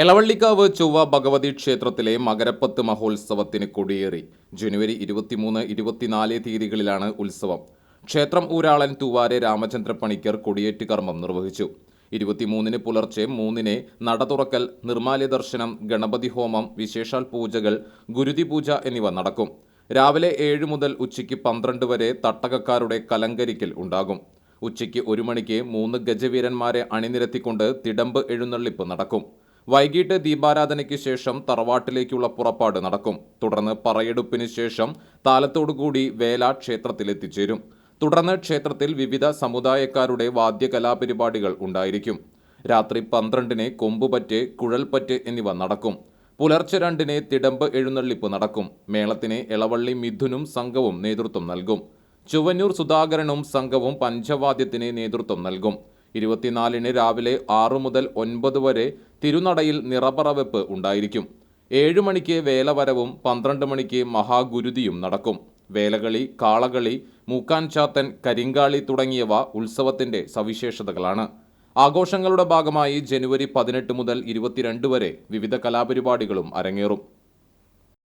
എളവള്ളിക്കാവ് ചൊവ്വ ഭഗവതി ക്ഷേത്രത്തിലെ മകരപ്പത്ത് മഹോത്സവത്തിന് കൊടിയേറി. ജനുവരി ഇരുപത്തിമൂന്ന് ഇരുപത്തിനാല് തീയതികളിലാണ് ഉത്സവം. ക്ഷേത്രം ഊരാളൻ തൂവാരെ രാമചന്ദ്ര പണിക്കർ കൊടിയേറ്റ് കർമ്മം നിർവഹിച്ചു. ഇരുപത്തിമൂന്നിന് പുലർച്ചെ മൂന്നിന് നട തുറക്കൽ നിർമാല്യ ദർശനം ഗണപതി ഹോമം വിശേഷാൽ പൂജകൾ ഗുരുതി പൂജ എന്നിവ നടക്കും. രാവിലെ ഏഴ് മുതൽ ഉച്ചയ്ക്ക് പന്ത്രണ്ട് വരെ തട്ടകക്കാരുടെ കലങ്കരിക്കൽ ഉണ്ടാകും. ഉച്ചയ്ക്ക് ഒരു മണിക്ക് മൂന്ന് ഗജവീരന്മാരെ അണിനിരത്തിക്കൊണ്ട് തിടമ്പ് എഴുന്നള്ളിപ്പ് നടക്കും. വൈകിട്ട് ദീപാരാധനയ്ക്ക് ശേഷം തറവാട്ടിലേക്കുള്ള പുറപ്പാട് നടക്കും. തുടർന്ന് പറയെടുപ്പിന് ശേഷം താലത്തോടുകൂടി വേല ക്ഷേത്രത്തിലെത്തിച്ചേരും. തുടർന്ന് ക്ഷേത്രത്തിൽ വിവിധ സമുദായക്കാരുടെ വാദ്യകലാപരിപാടികൾ ഉണ്ടായിരിക്കും. രാത്രി പന്ത്രണ്ടിന് കൊമ്പുപറ്റ് കുഴൽപ്പറ്റ് എന്നിവ നടക്കും. പുലർച്ചെ രണ്ടിന് തിടമ്പ് എഴുന്നള്ളിപ്പ് നടക്കും. മേളത്തിന് ഇളവള്ളി മിഥുനും സംഘവും നേതൃത്വം നൽകും. ചുവന്നൂർ സുധാകരനും സംഘവും പഞ്ചവാദ്യത്തിന് നേതൃത്വം നൽകും. ഇരുപത്തിനാലിന് രാവിലെ ആറു മുതൽ ഒൻപത് വരെ തിരുനടയിൽ നിറപറവെപ്പ് ഉണ്ടായിരിക്കും. ഏഴു മണിക്ക് വേലവരവും പന്ത്രണ്ട് മണിക്ക് മഹാഗുരുതിയും നടക്കും. വേലകളി കാളകളി മൂക്കാൻ ചാത്തൻ കരിങ്കാളി തുടങ്ങിയവ ഉത്സവത്തിന്റെ സവിശേഷതകളാണ്. ആഘോഷങ്ങളുടെ ഭാഗമായി ജനുവരി പതിനെട്ട് മുതൽ ഇരുപത്തിരണ്ട് വരെ വിവിധ കലാപരിപാടികളും അരങ്ങേറും.